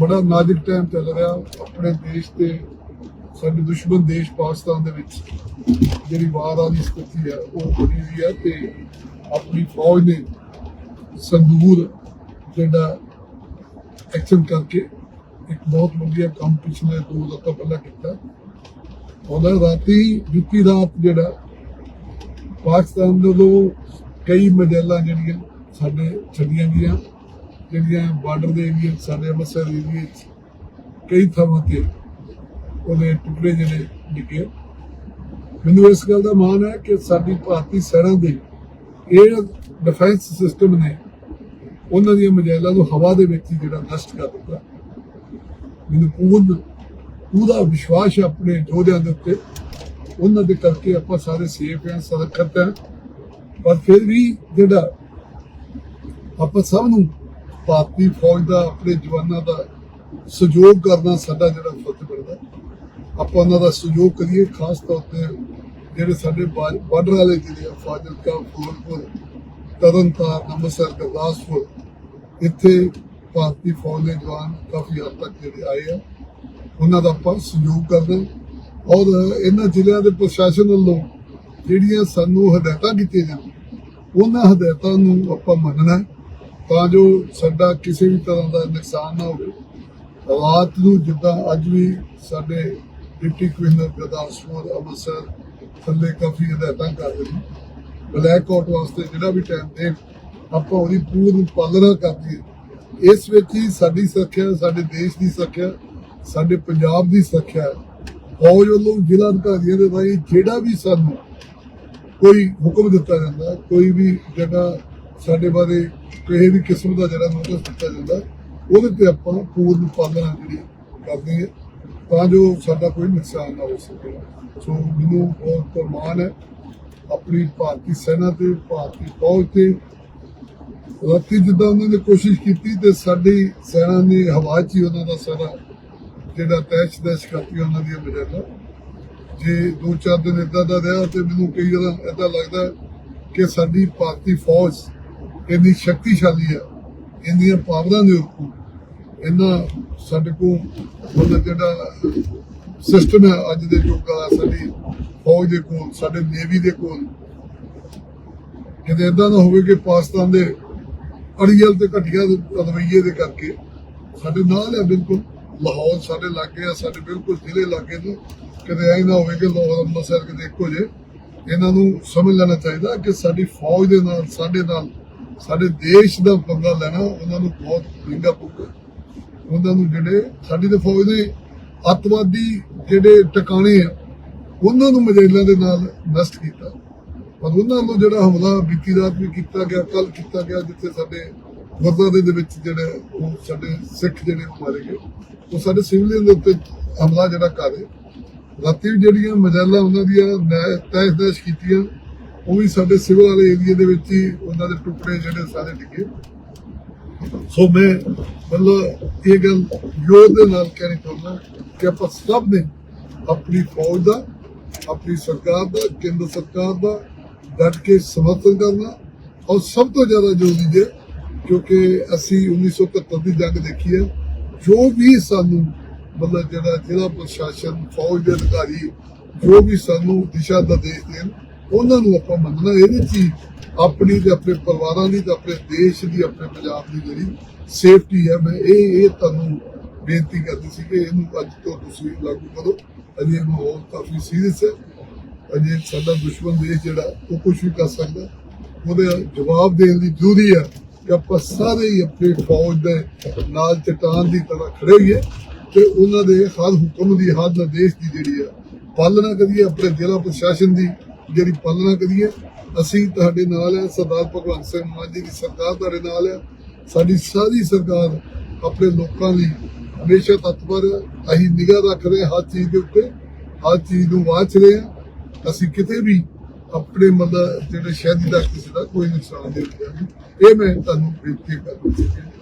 ਬੜਾ ਨਾਜ਼ੁਕ ਟਾਈਮ ਚੱਲ ਰਿਹਾ ਆਪਣੇ ਦੇਸ਼ ਤੇ, ਸਾਡੇ ਦੁਸ਼ਮਣ ਦੇਸ਼ ਪਾਕਿਸਤਾਨ ਦੇ ਵਿੱਚ। ਜਿਹੜੀ ਵਾਰ ਵਾਲੀ ਸਥਿਤੀ ਹੈ ਉਹ ਬਣੀ ਹੋਈ ਹੈ ਤੇ ਆਪਣੀ ਫੌਜ ਨੇ ਸੰਦੂਰ ਜਿਹੜਾ ਐਕਸ਼ਨ ਕਰਕੇ ਇੱਕ ਬਹੁਤ ਵਧੀਆ ਕੰਮ ਪਿਛਲੇ ਦੋ ਦਹਾਕੇ ਪਹਿਲਾਂ ਕੀਤਾ। ਉਹਦਾ ਰਾਤੀ ਜੁੱਤੀ ਰਾਤ ਜਿਹੜਾ ਪਾਕਿਸਤਾਨ ਦੇ ਕਈ ਮਜੈਲਾਂ ਜਿਹੜੀਆਂ ਸਾਡੇ ਛੱਡੀਆਂ ਗਈਆਂ। ਜਿਹੜੀਆਂ ਬਾਰਡਰ ਦੇ ਏਰੀਆ ਸਾਡੇ ਅੰਮ੍ਰਿਤਸਰ ਏਰੀਏ 'ਚ ਕਈ ਥਾਵਾਂ ਤੇ ਉਹਦੇ ਟੁਕੜੇ ਜਿਹੜੇ ਡਿੱਗੇ। ਮੈਨੂੰ ਇਸ ਗੱਲ ਦਾ ਮਾਣ ਹੈ ਕਿ ਸਾਡੀ ਭਾਰਤੀ ਸੈਨਾ ਦੇ ਇਹ ਡਿਫੈਂਸ ਸਿਸਟਮ ਨੇ ਉਹਨਾਂ ਦੀਆਂ ਮਜੈਲਾਂ ਨੂੰ ਹਵਾ ਦੇ ਵਿੱਚ ਹੀ ਜਿਹੜਾ ਨਸ਼ਟ ਕਰ ਦਿੱਤਾ। ਮੈਨੂੰ ਪੂਰਨ, ਪੂਰਾ ਵਿਸ਼ਵਾਸ ਹੈ ਆਪਣੇ ਯੋਧਿਆਂ ਦੇ ਉੱਤੇ। ਉਹਨਾਂ ਦੇ ਕਰਕੇ ਆਪਾਂ ਸਾਰੇ ਸੇਫ ਹਾਂ ਸੁਰੱਖਿਅਤ ਹਾਂ। ਪਰ ਫਿਰ ਵੀ ਜਿਹੜਾ ਆਪਾਂ ਸਭ ਨੂੰ ਭਾਰਤੀ ਫੌਜ ਦਾ ਆਪਣੇ ਜਵਾਨਾਂ ਦਾ ਸਹਿਯੋਗ ਕਰਨਾ ਸਾਡਾ ਜਿਹੜਾ ਫਰਜ਼ ਬਣਦਾ। ਆਪਾਂ ਉਹਨਾਂ ਦਾ ਸਹਿਯੋਗ ਕਰੀਏ ਖਾਸ ਤੌਰ ਤੇ ਜਿਹੜੇ ਸਾਡੇ ਬਾਰਡਰ ਵਾਲੇ ਜਿਹੜੇ ਆ, ਫਾਜ਼ਿਲਕਾ ਫਿਰੋਜ਼ਪੁਰ ਤਰਨਤਾਰਨ ਅੰਮ੍ਰਿਤਸਰ ਗੁਰਦਾਸਪੁਰ ਇੱਥੇ ਭਾਰਤੀ ਫੌਜ ਦੇ ਜਵਾਨ ਕਾਫੀ ਹੱਦ ਤੱਕ ਜਿਹੜੇ ਆਏ ਆ। ਉਹਨਾਂ ਦਾ ਆਪਾਂ ਸਹਿਯੋਗ ਕਰਨਾ ਔਰ ਇਹਨਾਂ ਜ਼ਿਲ੍ਹਿਆਂ ਦੇ ਪ੍ਰਸ਼ਾਸਨ ਵੱਲੋਂ ਜਿਹੜੀਆਂ ਸਾਨੂੰ ਹਦਾਇਤਾਂ ਕੀਤੀਆਂ ਜਾਂਦੀਆਂ ਉਹਨਾਂ ਹਦਾਇਤਾਂ ਨੂੰ ਆਪਾਂ ਮੰਨਣਾ ਹੈ। ਤਾਂ ਜੋ ਸਾਡਾ ਕਿਸੇ ਵੀ ਤਰ੍ਹਾਂ ਦਾ ਨੁਕਸਾਨ ਨਾ ਹੋਵੇ। ਰਾਤ ਨੂੰ ਜਿੱਦਾਂ ਅੱਜ ਵੀ ਸਾਡੇ ਡਿਪਟੀ ਕਮਿਸ਼ਨਰ ਗੁਰਦਾਸਪੁਰ ਅੰਮ੍ਰਿਤਸਰ ਥੱਲੇ ਕਾਫੀ ਹਦਾਇਤਾਂ ਕਰ ਰਹੇ ਨੇ। ਬਲੈਕ ਆਊਟ ਵਾਸਤੇ ਜਿਹੜਾ ਵੀ ਟਾਈਮ ਦੇ ਆਪਾਂ ਉਹਦੀ ਪੂਰਨ ਪਾਲਣਾ ਕਰਦੀ ਹੈ ਇਸ ਵਿੱਚ ਹੀ ਸਾਡੀ ਸੁਰੱਖਿਆ, ਸਾਡੇ ਦੇਸ਼ ਦੀ ਸੁਰੱਖਿਆ, ਸਾਡੇ ਪੰਜਾਬ ਦੀ ਸੁਰੱਖਿਆ, ਫੌਜ ਵੱਲੋਂ ਜ਼ਿਲ੍ਹਾ ਅਧਿਕਾਰੀਆਂ ਦੇ ਰਾਹੀਂ ਜਿਹੜਾ ਵੀ ਸਾਨੂੰ ਕੋਈ ਹੁਕਮ ਦਿੱਤਾ ਜਾਂਦਾ, ਕੋਈ ਵੀ ਜਿਹੜਾ ਸਾਡੇ ਬਾਰੇ ਕਿਸੇ ਵੀ ਕਿਸਮ ਦਾ ਜਿਹੜਾ ਨੋਟਿਸ ਦਿੱਤਾ ਜਾਂਦਾ, ਉਹਦੇ ਤੇ ਆਪਾਂ ਪੂਰਨ ਪਾਲਣਾ ਜਿਹੜੀ ਕਰਦੇ ਹਾਂ। ਤਾਂ ਜੋ ਸਾਡਾ ਕੋਈ ਨੁਕਸਾਨ ਨਾ ਹੋ ਸਕੇ। ਸੋ ਮੈਨੂੰ ਬਹੁਤ ਮਾਣ ਹੈ ਆਪਣੀ ਭਾਰਤੀ ਸੈਨਾ ਤੇ, ਭਾਰਤੀ ਫੌਜ ਤੇ। ਰਾਤੀ ਜਿੱਦਾਂ ਉਹਨਾਂ ਨੇ ਕੋਸ਼ਿਸ਼ ਕੀਤੀ ਤੇ ਸਾਡੀ ਸੈਨਾ ਨੇ ਹਵਾ 'ਚ ਹੀ ਉਹਨਾਂ ਦਾ ਸਾਰਾ ਜਿਹੜਾ ਤੈਸ਼ ਤੈਸ਼ ਕਰਤੀ ਉਹਨਾਂ ਦੀਆਂ ਮਜਾਲਾ ਜੇ ਦੋ ਚਾਰ ਦਿਨ ਇਦਾਂ ਦਾ ਰਿਹਾ ਤੇ ਮੈਨੂੰ ਕਈ ਵਾਰ ਇਦਾਂ ਲੱਗਦਾ ਕਿ ਸਾਡੀ ਭਾਰਤੀ ਫੌਜ ਇੰਨੀ ਸ਼ਕਤੀਸ਼ਾਲੀ ਹੈ, ਇੰਨੀਆਂ ਪਾਵਰਾਂ ਦੇ ਉੱਪਰ ਇੰਨਾ ਸਾਡੇ ਕੋਲ ਮਤਲਬ ਜਿਹੜਾ ਸਿਸਟਮ ਹੈ ਅੱਜ ਦੇ ਯੁੱਗ ਦਾ ਸਾਡੀ ਫੌਜ ਦੇ ਕੋਲ, ਸਾਡੇ ਨੇਵੀ ਦੇ ਕੋਲ। ਕਿਤੇ ਇਦਾਂ ਨਾ ਹੋਵੇ ਕਿ ਪਾਕਿਸਤਾਨ ਦੇ ਅੜੀਅਲ ਤੇ ਘਟੀਆ ਰਵਈਏ ਦੇ ਕਰਕੇ ਸਾਡੇ ਨਾਲ ਹੈ ਬਿਲਕੁਲ, ਲਾਹੌਰ ਸਾਡੇ ਲਾਗੇ ਆ, ਸਾਡੇ ਬਿਲਕੁਲ ਜ਼ਿਲ੍ਹੇ ਲਾਗੇ ਨੇ। ਕਿਤੇ ਐ ਨਾ ਹੋਵੇ ਕਿ ਲਾਹੌਰ, ਅੰਮ੍ਰਿਤਸਰ ਕਿਤੇ ਇੱਕੋ ਜੇ ਇਹਨਾਂ ਨੂੰ ਸਮਝ ਲੈਣਾ ਚਾਹੀਦਾ ਕਿ ਸਾਡੀ ਫੌਜ ਦੇ ਨਾਲ, ਸਾਡੇ ਨਾਲ ਸਾਡੇ ਦੇਸ਼ ਦਾ ਪੰਗਾ ਲੈਣਾ ਉਹਨਾਂ ਨੂੰ ਬਹੁਤ ਮਹਿੰਗਾ ਪਊਗਾ। ਉਹਨਾਂ ਨੂੰ ਜਿਹੜੇ ਸਾਡੀ ਤੇ ਫੌਜ ਨੇ ਅੱਤਵਾਦੀ ਜਿਹੜੇ ਟਿਕਾਣੇ ਆ, ਉਹਨਾਂ ਨੂੰ ਮਜੈਲਾਂ ਦੇ ਨਾਲ ਨਸ਼ਟ ਕੀਤਾ। ਪਰ ਉਹਨਾਂ ਨੂੰ ਜਿਹੜਾ ਹਮਲਾ ਬੀਤੀ ਰਾਤ ਵੀ ਕੀਤਾ ਗਿਆ ਕੱਲ ਕੀਤਾ ਗਿਆ, ਜਿੱਥੇ ਸਾਡੇ ਗੁਰਦੁਆਰੇ ਦੇ ਵਿੱਚ ਜਿਹੜੇ ਉਹ ਸਾਡੇ ਸਿੱਖ ਜਿਹੜੇ ਮਾਰੇ ਗਏ, ਉਹ ਸਾਡੇ ਸਿਵਲੀਅਨ ਦੇ ਉੱਤੇ ਹਮਲਾ ਜਿਹੜਾ ਕਰ ਰਹੇ। ਰਾਤੀ ਵੀ ਜਿਹੜੀਆਂ ਮਜੈਲਾਂ ਉਹਨਾਂ ਦੀਆਂ ਤੈਸ਼ ਤੈਸ਼ ਕੀਤੀਆਂ, ਉਹ ਵੀ ਸਾਡੇ ਸਿਵਲ ਵਾਲੇ ਏਰੀਆ ਦੇ ਵਿੱਚ ਹੀ ਉਹਨਾਂ ਦੇ ਟੁਕੜੇ ਜਿਹੜੇ ਸਾਰੇ ਡਿੱਗੇ। ਸੋ ਮੈਂ ਮਤਲਬ ਇਹ ਗੱਲ ਯੋਧ ਦੇ ਨਾਲ ਕਹਿਣੀ ਚਾਹੁੰਦਾ ਕਿ ਆਪਾਂ ਸਭ ਨੇ ਆਪਣੀ ਫੌਜ ਦਾ, ਆਪਣੀ ਸਰਕਾਰ ਦਾ, ਕੇਂਦਰ ਸਰਕਾਰ ਦਾ ਡਟ ਕੇ ਸਮਰਥਨ ਕਰਨਾ ਔਰ ਸਭ ਤੋਂ ਜ਼ਿਆਦਾ ਜ਼ਰੂਰੀ ਹੈ ਕਿਉਂਕਿ ਅਸੀਂ 1971 ਦੀ ਜੰਗ ਦੇਖੀ ਹੈ, ਜੋ ਵੀ ਸਾਨੂੰ ਮਤਲਬ ਜਿਹੜਾ ਜ਼ਿਲ੍ਹਾ ਪ੍ਰਸ਼ਾਸਨ, ਫੌਜ ਦੇ ਅਧਿਕਾਰੀ ਜੋ ਵੀ ਸਾਨੂੰ ਦਿਸ਼ਾ ਨਿਰਦੇਸ਼ ਦੇਣ, ਉਹਨਾਂ ਨੂੰ ਆਪਾਂ ਮੰਨਣਾ ਇਹਦੇ 'ਚ ਆਪਣੀ ਤੇ ਆਪਣੇ ਪਰਿਵਾਰਾਂ ਦੀ ਤੇ ਆਪਣੇ ਦੇਸ਼ ਦੀ, ਆਪਣੇ ਪੰਜਾਬ ਦੀ ਜਿਹੜੀ ਸੇਫਟੀ ਹੈ, ਮੈਂ ਇਹ ਇਹ ਤੁਹਾਨੂੰ ਬੇਨਤੀ ਕਰਦੀ ਸੀ ਕਿ ਇਹਨੂੰ ਅੱਜ ਤੋਂ ਤੁਸੀਂ ਲਾਗੂ ਕਰੋ। ਅਜੇ ਮਾਹੌਲ ਕਾਫੀ ਸੀਰੀਅਸ ਹੈ। ਅਜੇ ਸਾਡਾ ਦੁਸ਼ਮਣ ਦੇਸ਼ ਜਿਹੜਾ, ਉਹ ਕੁਝ ਵੀ ਕਰ ਸਕਦਾ। ਉਹਦੇ ਜਵਾਬ ਦੇਣ ਦੀ ਜ਼ਰੂਰੀ ਹੈ ਕਿ ਆਪਾਂ ਸਾਰੇ ਹੀ ਆਪਣੀ ਫੌਜ ਦੇ ਨਾਲ ਚਟਾਨ ਦੀ ਤਰ੍ਹਾਂ ਖੜੇ ਹੋਈਏ ਤੇ ਉਹਨਾਂ ਦੇ ਹਰ ਹੁਕਮ ਦੀ, ਹਰ ਨਿਰਦੇਸ਼ ਦੀ ਜਿਹੜੀ ਹੈ, ਪਾਲਣਾ ਕਰੀਏ, ਆਪਣੇ ਜ਼ਿਲ੍ਹਾ ਪ੍ਰਸ਼ਾਸਨ ਦੀ ਜਿਹੜੀ ਪਾਲਣਾ ਕਰੀਏ। ਅਸੀਂ ਤੁਹਾਡੇ ਨਾਲ ਹੈ, ਸਰਦਾਰ ਭਗਵੰਤ ਸਿੰਘ ਮਾਨ ਜੀ ਦੀ ਸਰਕਾਰ ਤੁਹਾਡੇ ਨਾਲ ਹੈ। ਸਾਡੀ ਸਾਰੀ ਸਰਕਾਰ ਆਪਣੇ ਲੋਕਾਂ ਲਈ ਹਮੇਸ਼ਾ ਤਤਪਰ ਹੈ ਅਸੀਂ ਨਿਗਾਹ ਰੱਖ ਰਹੇ ਹਾਂ, ਹਰ ਚੀਜ਼ ਦੇ ਉੱਤੇ, ਹਰ ਚੀਜ਼ ਨੂੰ ਵਾਚ ਰਹੇ ਹਾਂ। ਅਸੀਂ ਕਿਤੇ ਵੀ ਆਪਣੇ ਮਤਲਬ ਜਿਹੜੇ ਸ਼ਹਿਰੀ ਦਾ ਕਿਸੇ ਦਾ ਕੋਈ ਨੁਕਸਾਨ ਨਹੀਂ ਹੋਇਆ। ਇਹ ਮੈਂ ਤੁਹਾਨੂੰ ਬੇਨਤੀ ਕਰਦਾ